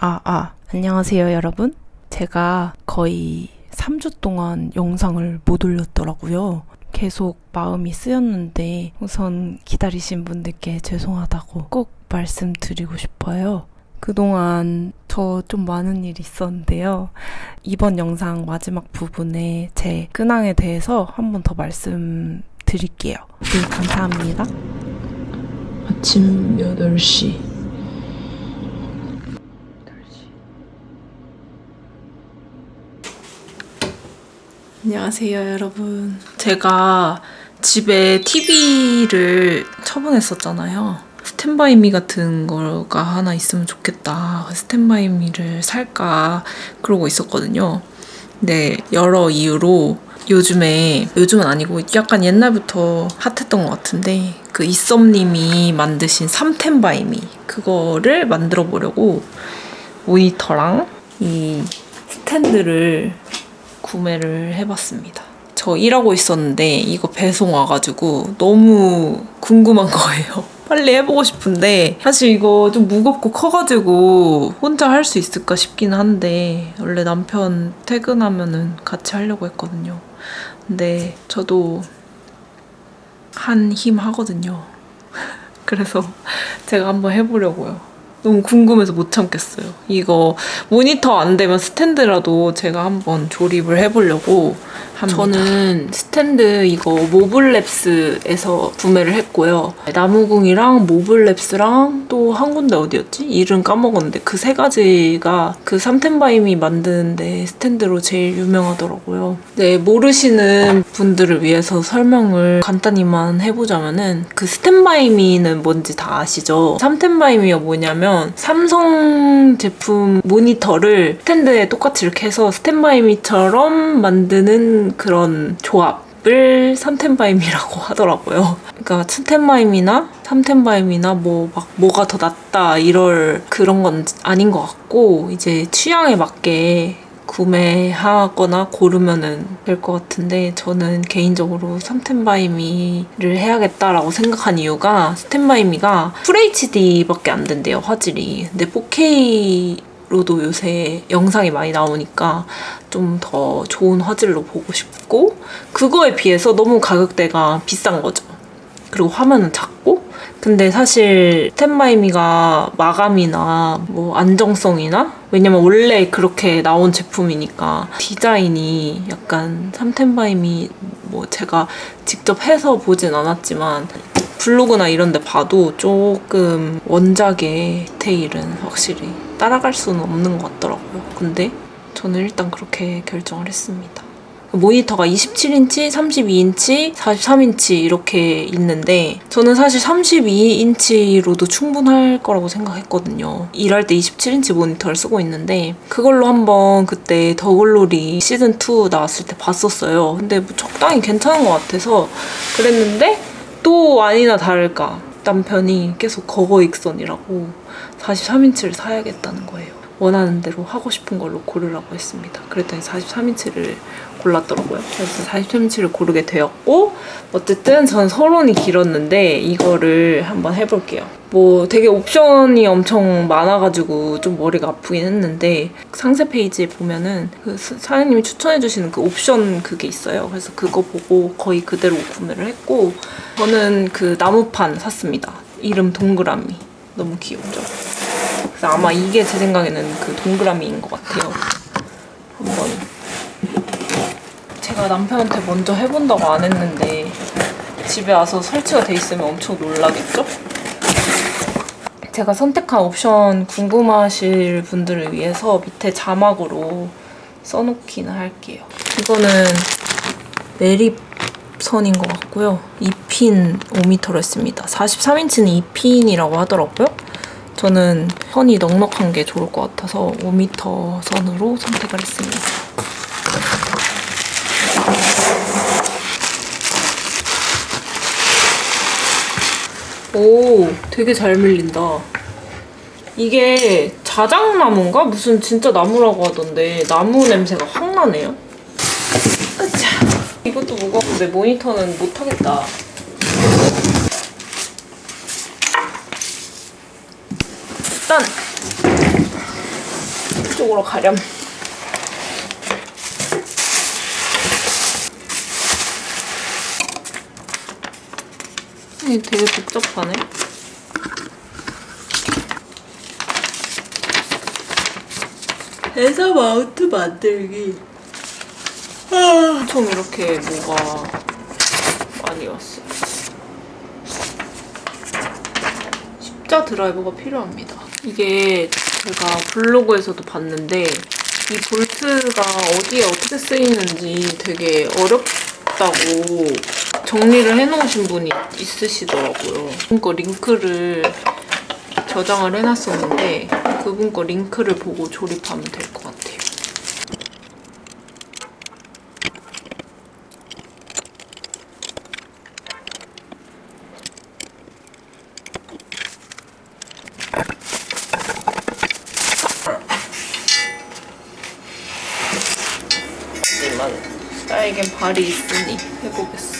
아, 아, 안녕하세요, 여러분. 제가 거의 3주 동안 영상을 못 올렸더라고요. 계속 마음이 쓰였는데 우선 기다리신 분들께 죄송하다고 꼭 말씀드리고 싶어요. 그동안 저 좀 많은 일이 있었는데요. 이번 영상 마지막 부분에 제 근황에 대해서 한 번 더 말씀드릴게요. 네, 감사합니다. 아침 8시. 안녕하세요, 여러분. 제가 집에 TV를 처분했었잖아요. 스탠바이미 같은 거가 하나 있으면 좋겠다. 스탠바이미를 살까 그러고 있었거든요. 근데 여러 이유로 요즘에 요즘은 아니고 약간 옛날부터 핫했던 것 같은데 그 이썸님이 만드신 삼텐바이미 그거를 만들어 보려고 모니터랑 이 스탠드를 구매를 해봤습니다. 저 일하고 있었는데 이거 배송 와가지고 너무 궁금한 거예요. 빨리 해보고 싶은데 사실 이거 좀 무겁고 커가지고 혼자 할 수 있을까 싶긴 한데 원래 남편 퇴근하면은 같이 하려고 했거든요. 근데 저도 한 힘 하거든요. 그래서 제가 한번 해보려고요. 너무 궁금해서 못 참겠어요. 이거 모니터 안 되면 스탠드라도 제가 한번 조립을 해보려고 합니다. 저는 스탠드 이거 모블랩스에서 구매를 했고요. 나무궁이랑 모블랩스랑 또 한 군데 어디였지? 이름 까먹었는데 그 세 가지가 그 삼텐바임이 만드는데 스탠드로 제일 유명하더라고요. 네, 모르시는 분들을 위해서 설명을 간단히만 해보자면은 그 스탠바이미는 뭔지 다 아시죠? 삼텐바이미가 뭐냐면 삼성 제품 모니터를 스탠드에 똑같이 이렇게 해서 스탠바이미처럼 만드는 그런 조합. 을 삼텐바임이라고 하더라고요. 그러니까 스텐바임이나 삼텐바임이나 뭐 막 뭐가 더 낫다 이럴 그런 건 아닌 것 같고 이제 취향에 맞게 구매하거나 고르면은 될 것 같은데 저는 개인적으로 삼텐바이미를 해야겠다라고 생각한 이유가 스텐바이미가 FHD밖에 안 된대요 화질이. 근데 4K 로도 요새 영상이 많이 나오니까 좀 더 좋은 화질로 보고 싶고 그거에 비해서 너무 가격대가 비싼 거죠. 그리고 화면은 작고 근데 사실 스탠바이미가 마감이나 뭐 안정성이나 왜냐면 원래 그렇게 나온 제품이니까 디자인이 약간 삼텐바이미 뭐 제가 직접 해서 보진 않았지만 블로그나 이런 데 봐도 조금 원작의 디테일은 확실히 따라갈 수는 없는 것 같더라고요. 근데 저는 일단 그렇게 결정을 했습니다. 모니터가 27인치, 32인치, 43인치 이렇게 있는데 저는 사실 32인치로도 충분할 거라고 생각했거든요. 일할 때 27인치 모니터를 쓰고 있는데 그걸로 한번 그때 더글로리 시즌2 나왔을 때 봤었어요. 근데 뭐 적당히 괜찮은 것 같아서 그랬는데 또 아니나 다를까 남편이 계속 거거익선이라고 43인치를 사야겠다는 거예요. 원하는 대로 하고 싶은 걸로 고르라고 했습니다. 그랬더니 43인치를 골랐더라고요. 그래서 43인치를 고르게 되었고 어쨌든 전 서론이 길었는데 이거를 한번 해볼게요. 뭐 되게 옵션이 엄청 많아가지고 좀 머리가 아프긴 했는데 상세 페이지에 보면은 그 사장님이 추천해주시는 그 옵션 그게 있어요. 그래서 그거 보고 거의 그대로 구매를 했고 저는 그 나무판 샀습니다. 이름 동그라미 너무 귀엽죠? 그래서 아마 이게 제 생각에는 그 동그라미인 것 같아요. 한번 제가 남편한테 먼저 해본다고 안 했는데 집에 와서 설치가 돼 있으면 엄청 놀라겠죠? 제가 선택한 옵션 궁금하실 분들을 위해서 밑에 자막으로 써놓기는 할게요. 이거는 매립선인 것 같고요. 2핀 5m로 했습니다. 43인치는 2핀이라고 하더라고요. 저는 선이 넉넉한 게 좋을 것 같아서 5m 선으로 선택을 했습니다. 오, 되게 잘 밀린다. 이게 자작나무인가? 무슨 진짜 나무라고 하던데 나무 냄새가 확 나네요. 으차. 이것도 무거운데 모니터는 못하겠다. 일단 이쪽으로 가렴. 이게 되게 복잡하네. 회사 마우트 만들기. 아, 좀 이렇게 뭐가 많이 왔어. 십자 드라이버가 필요합니다. 이게 제가 블로그에서도 봤는데 이 볼트가 어디에 어떻게 쓰이는지 되게 어렵다고 정리를 해놓으신 분이 있으시더라고요. 그분 거 링크를 저장을 해놨었는데 그분 거 링크를 보고 조립하면 될 것 같아요. 하지만 나에겐 발이 있으니 해보겠어.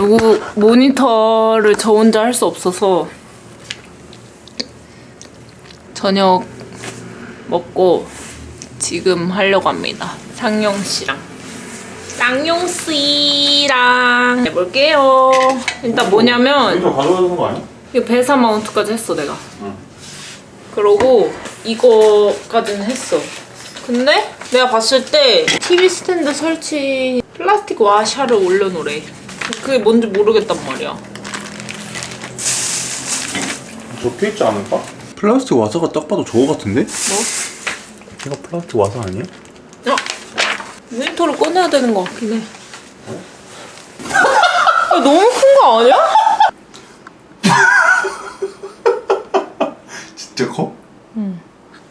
결국 모니터를 저 혼자 할 수 없어서 저녁 먹고 지금 하려고 합니다. 상영 씨랑. 쌍용 씨랑 해볼게요. 일단 뭐냐면 이거 가져가야 되는 거 아니야? 이거 배사 마운트까지 했어 내가. 응. 그러고 이거까지는 했어. 근데 내가 봤을 때 TV 스탠드 설치 플라스틱 와샤를 올려놓으래. 그게 뭔지 모르겠단 말이야. 적혀 있지 않을까? 플라스틱 와사가 딱 봐도 저거 같은데? 뭐? 이거 플라스틱 와사 아니야? 야! 모니터를 꺼내야 되는 것 같긴 해. 야, 너무 큰 거 아니야? 진짜 커? 응.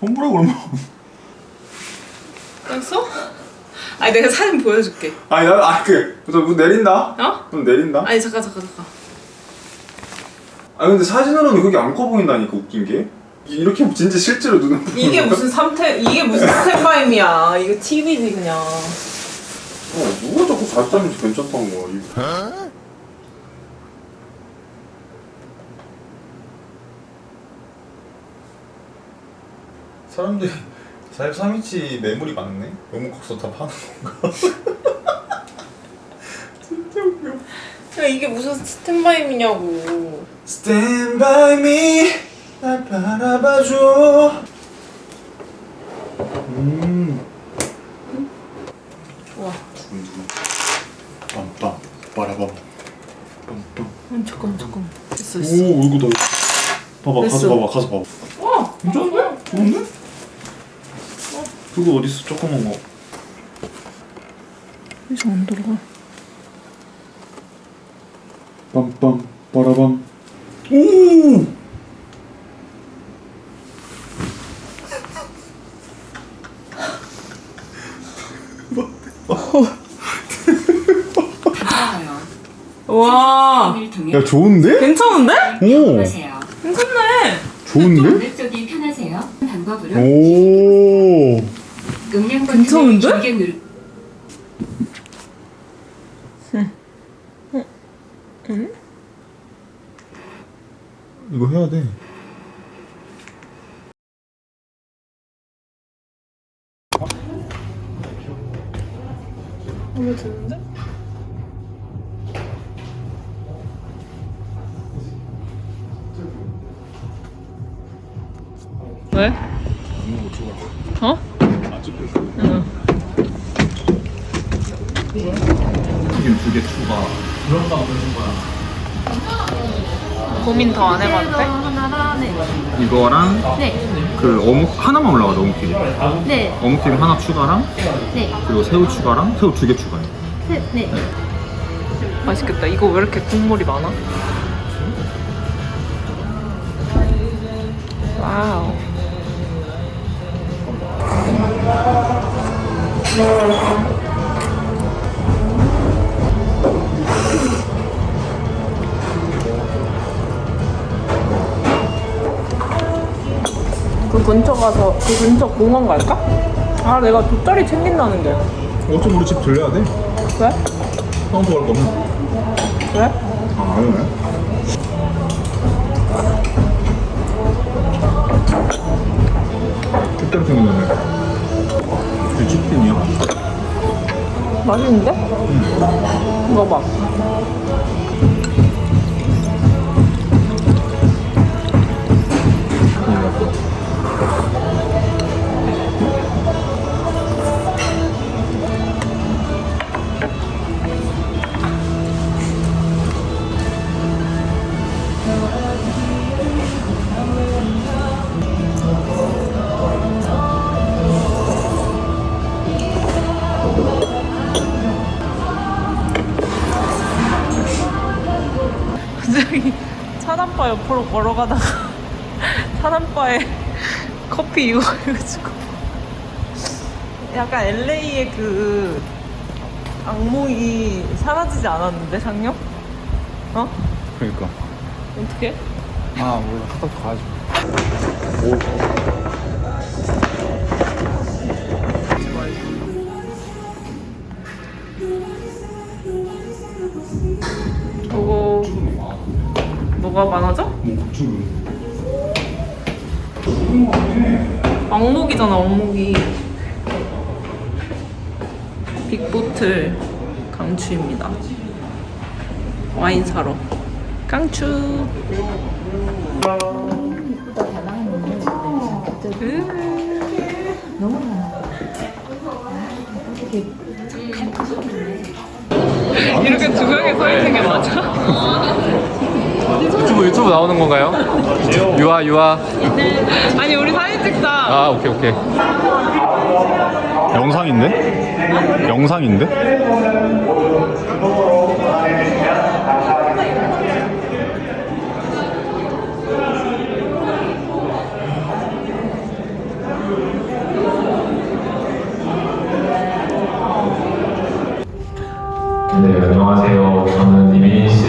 hom부라 그러면. 됐어? 아니 내가 사진 보여줄게. 아니 나아 그, 좀 내린다. 어? 좀 내린다. 아니 잠깐 잠깐 잠깐. 아 근데 사진으로는 그게 안 커 보인다니까 웃긴 게. 이렇게 진짜 실제로 보이는 이게? 무슨 삼태 이게 무슨 스탠바임이야. 이거 TV지 그냥. 어, 누가 자꾸 가짜인지 괜찮다는 거야. 이거. 사람들이 43인치 매물이 많네? 너무 커서 다 파는 건가? 진짜 웃겨. 야 이게 무슨 스탠바임이냐고. Stand by me 날 바라봐줘 음 좋아. 두근두근 빰빰 바라밤 빰빰 음, 잠깐 잠깐. 됐어 오 됐어. 이거 나 봐봐 가서 됐어. 봐봐 가서 봐봐 와 괜찮은데? 좋은데? 그거 어딨어 조그만 거 이거 안 들어가. 빰빰 바라밤 오와야 좋은데? 괜찮은데? 오 하세요. 괜찮네. 좋은데? 쪽이 편하세요? 방법으로 오 괜찮은데? 누르 이거 해야 돼 하나만 올라가죠 어묵 튀김 네, 어묵 튀김 하나 추가랑 네, 그리고 새우 추가랑 새우 두 개 추가요 네, 네. 맛있겠다. 이거 왜 이렇게 국물이 많아? 와우. 근처 가서 그 근처 공원 갈까? 아 내가 돗자리 챙긴다는 게 어쩜 우리 집 들려야 돼? 왜? 카운터 갈 거면 왜? 아 아니네 그때로 생겼네 이게 치킨이야 맛있는데? 먹어봐. 차단바 옆으로 걸어가다가 차단바에 커피 이거 해가지고 약간 LA의 그 악몽이 사라지지 않았는데 상영? 어? 그러니까 어떻게? 아 몰라 하다 가야지 저 뭐가 많아져? 뭐 고추 왕목이잖아 왕목이. 빅보틀 강추입니다. 와인 사러. 강추. 이렇게 두 명이 서 있는 게 맞아? 유튜브 유튜브 나오는 건가요? 유아 유아 아니 우리 사진 찍자 아 오케이 오케이 영상인데? 영상인데? 네, 안녕하세요. 저는 이민희 씨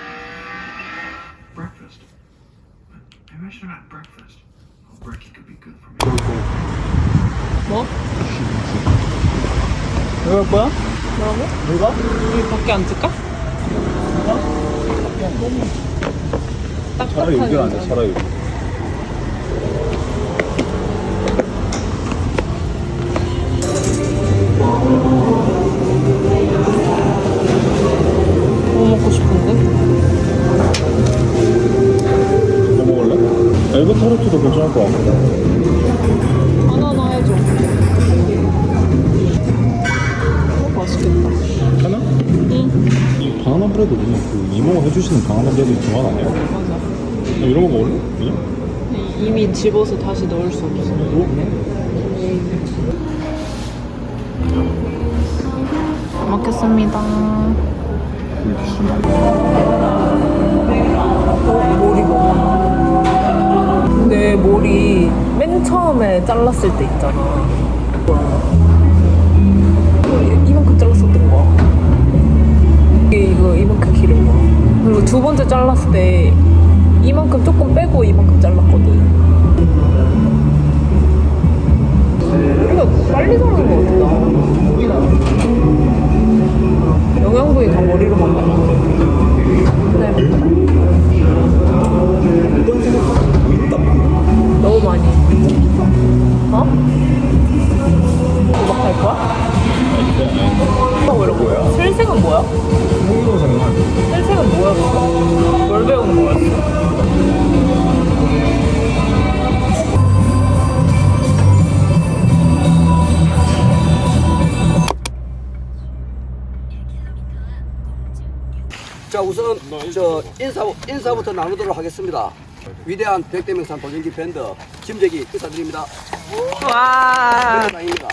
Breakfast? Maybe I should have had breakfast. Oh, brekkie could be good for me. 뭐? 이거 뭐야? 뭐라고? 뭐가? 우리 밖에 앉을까? 차라리 여기 앉아 차라리 여기 엘브 타르트도 괜찮을 것 같고 하나하나 해줘 어, 맛있겠다. 하나? 응. 이 바나나 브레드 그냥 그 이모가 해주시는 바나나 브레드 좋아하 아니야? 맞아. 야, 이런 거 먹을래? 그냥? 이- 이미 집어서 다시 넣을 수 없어. 먹겠습니다. 머리 먹어 내 머리 맨 처음에 잘랐을 때 있잖아. 이만큼 잘랐었던 거야 이게 이거 이만큼 기른 거야 그리고 두 번째 잘랐을 때 이만큼 조금 빼고 이만큼 잘랐거든 인사 인사부터 나누도록 하겠습니다. 위대한 백대명산 돌연기 밴드 김재기 인사드립니다. 와. 입니다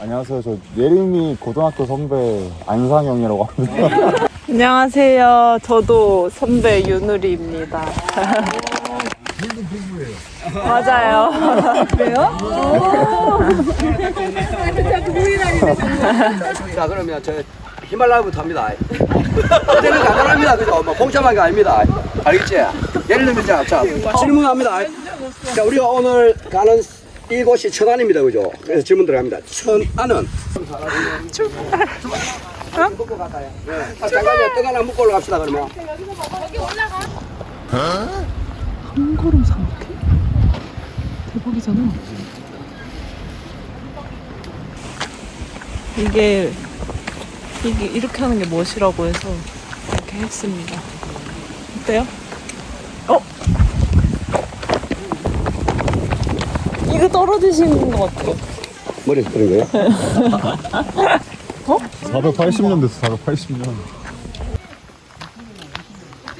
안녕하세요. 저 예림이 고등학교 선배 안상영이라고 합니다. 안녕하세요. 저도 선배 윤우리입니다. 맞아요. 자 그러면 저 히말라야부터 합니다. 그때는 간단합니다. 그죠? 뭐 복잡한 게 아닙니다. 알겠지? 예를 들면 자, 자 질문합니다. 자 우리가 오늘 가는 이곳이 천안입니다. 그죠? 그래서 질문 들어갑니다. 천안은 출발. 출발. 잠깐만요. 떡 하나 묶고 올라갑시다 그러면. 한 걸음 사막해? 대박이잖아. 이게 이게 이렇게 하는 게 멋이라고 해서 이렇게 했습니다. 어때요? 어? 이거 떨어지시는 것 같아요. 머리에서 그런 거예요? 480년 됐어. 480년.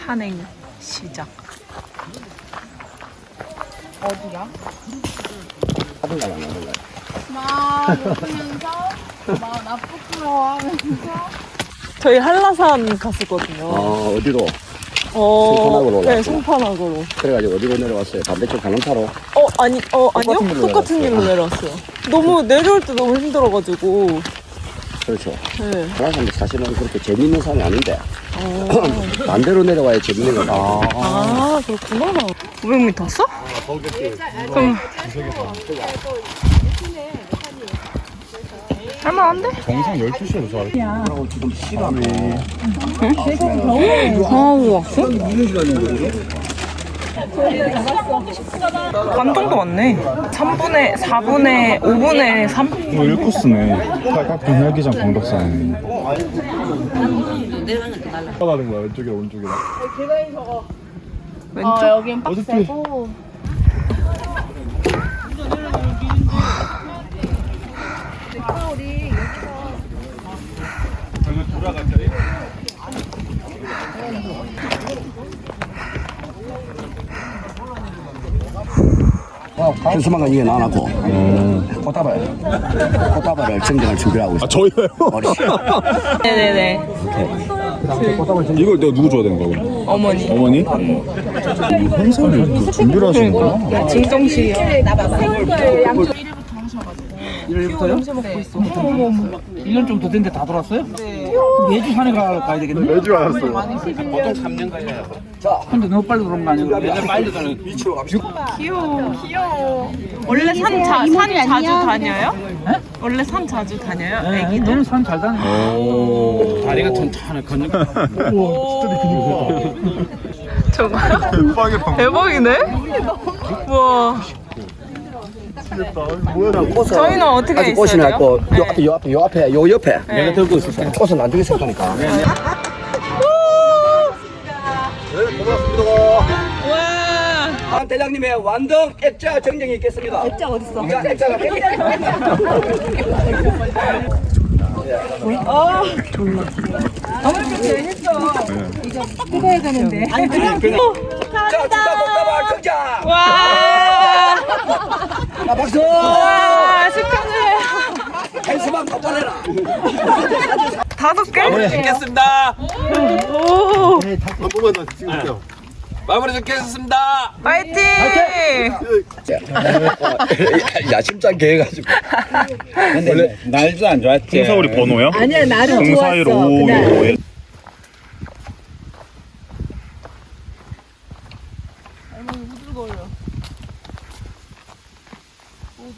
산행 시작. 저희 한라산 갔었거든요. 어 어디로? 어, 송파낙으로 네, 올라왔구나. 송파낙으로. 그래가지고 어디로 내려왔어요? 반대쪽 가는타로? 어, 아니, 어, 아니요? 똑같은 길로 똑같은 길로 내려왔어요. 너무 내려올 때 너무 힘들어가지고. 그렇죠. 네. 한라산도 사실은 그렇게 재밌는 산이 아닌데 반대로 내려와야 재밌는 거다. 아, 그렇구나. 500m 왔어? 그럼. 할만한데? 정상 12시에 도착. 지금 시간이 아, 왔어? 반 정도 왔네. 3분의, 4분의, 5분의 3? 이거 1코스네. 팔각정 헬기장 광덕산. 떠나는 거야 왼쪽이랑 오른쪽이랑. 왼쪽? 현수막은 이게 나눠놓고 꽃다발 꽃다발을 정정할 준비를 하고 있어. 저희가요? 머리 네네네. 이걸 내가 누구 줘야 되는 거야? 그럼? 어머니. 어머니? 행사를 그 준비를 하시는구나. 증정식이요. 매주 왔어요. 위치로 갑시다. 귀여워. 귀여워. 원래 산, 자, 산 자주 다녀요? 원래 산 자주 다녀요? 애기들? 다리가 튼튼해 걷는 저거. 대박이네? 우와. 저희는 어떻게 아직 있어야 꽃이 돼요? 났고 요 앞에 요 앞에 요 앞에 요 옆에 네. 내가 들고 있었어. 꽃은 안. 네, 고맙습니다. 와. 한 대장님의 완등 액자 정정이 있겠습니다. 액자 어딨어? 액자가 자, 축하 복다발 등장! 와. 자, 박수! 와, 축하드려요. 한수만 덮어내라. 다섯 개? 듣겠습니다 오. 한 번만 더 찍을게요. 마무리 듣겠습니다 파이팅! 야심장 개해가지고. 원래 날도 안 좋았지. 홍사우리 번호요? 아니야 나를 0415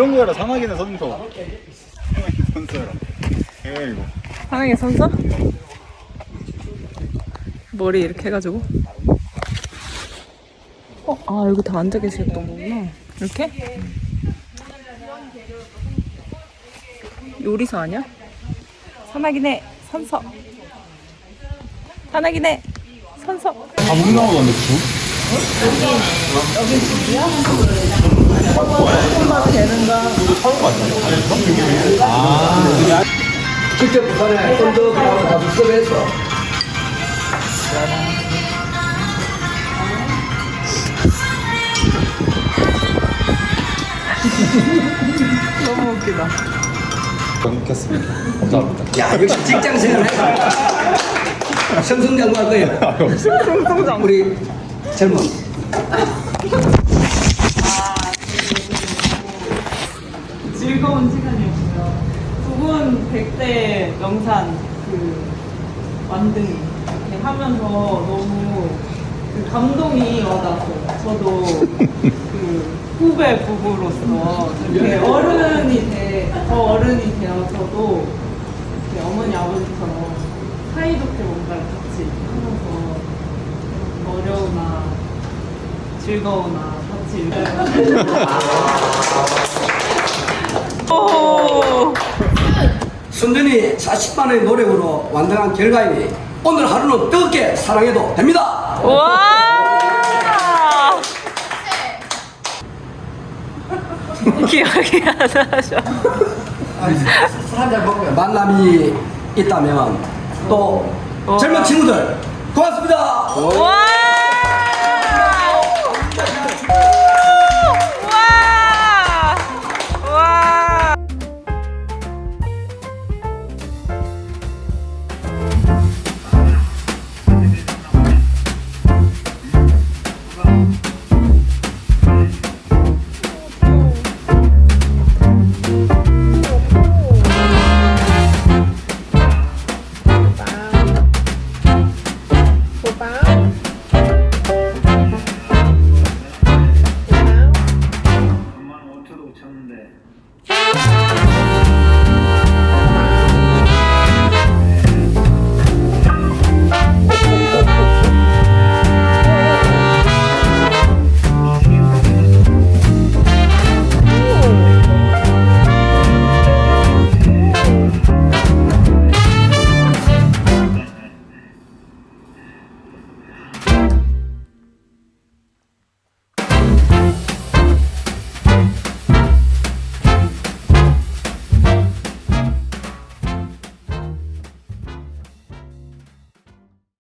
이런 거라 산악인의 선서. 선서라. 해 이거. 사랑의 선서? 머리 이렇게 해가지고. 어, 아 여기 다 앉아 계셨던 거구나. 이렇게? 요리사 아니야? 산악이네 선서. 산악이네 선서. 아무 나오던데 주? 직접 부산에 썬더 그하고 다 수습해서 너무 웃기다. 끊겠습니다. 감사합니다. 야 역시 직장 생활 성승장구 할 거예요 성성장. 우리 젊은 즐거운 시간이었고요. 두 분 100대 명산 그 만등이 이렇게 하면서 너무 그 감동이 와닿았어요. 저도 그 후배 부부로서 이렇게 어른이 돼, 더 어른이 되어서도 이렇게 어머니 아버지처럼 사이좋게 뭔가를 같이 하면서 어려우나 즐거우나 같이 오. 순전히 40만의 노력으로 완성한 결과이니 오늘 하루는 뜨겁게 사랑해도 됩니다 와! 기억이 안 나죠. 만남이 있다면 또 젊은 친구들 고맙습니다 와! 와!